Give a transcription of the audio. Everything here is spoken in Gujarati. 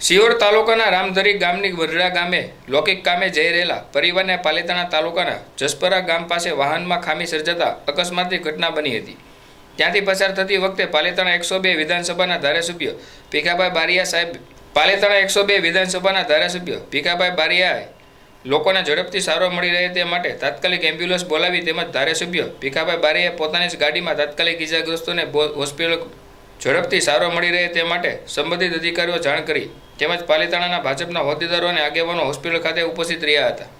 શિયોર તાલુકાના રામધરી ગામની વરડા ગામે, લૌકિક કામે જઈ રહેલા પરિવારને પાલિતાણા તાલુકાના જસપરા ગામ પાસે વાહનમાં ખામી સર્જાતા અકસ્માતની ઘટના બની હતી. ત્યાંથી પસાર થતી વખતે પાલિતાણા એકસો બે વિધાનસભાના ધારાસભ્ય ભીખાભાઈ બારિયા સાહેબ, પાલિતાણા એકસો બે વિધાનસભાના ધારાસભ્ય ભીખાભાઈ બારિયાએ લોકોને ઝડપથી સારો મળી રહે તે માટે તાત્કાલિક એમ્બ્યુલન્સ બોલાવી તેમજ ધારાસભ્ય ભીખાભાઈ બારિયાએ પોતાની જ ગાડીમાં તાત્કાલિક ઇજાગ્રસ્તોને હોસ્પિટલ ઝડપથી સારો મળી રહે તે માટે સંબંધિત અધિકારીઓ જાણ કરી તેમજ પાલિતાણાના ભાજપના હોદ્દેદારો અને આગેવાનો હોસ્પિટલ ખાતે ઉપસ્થિત રહ્યા હતા.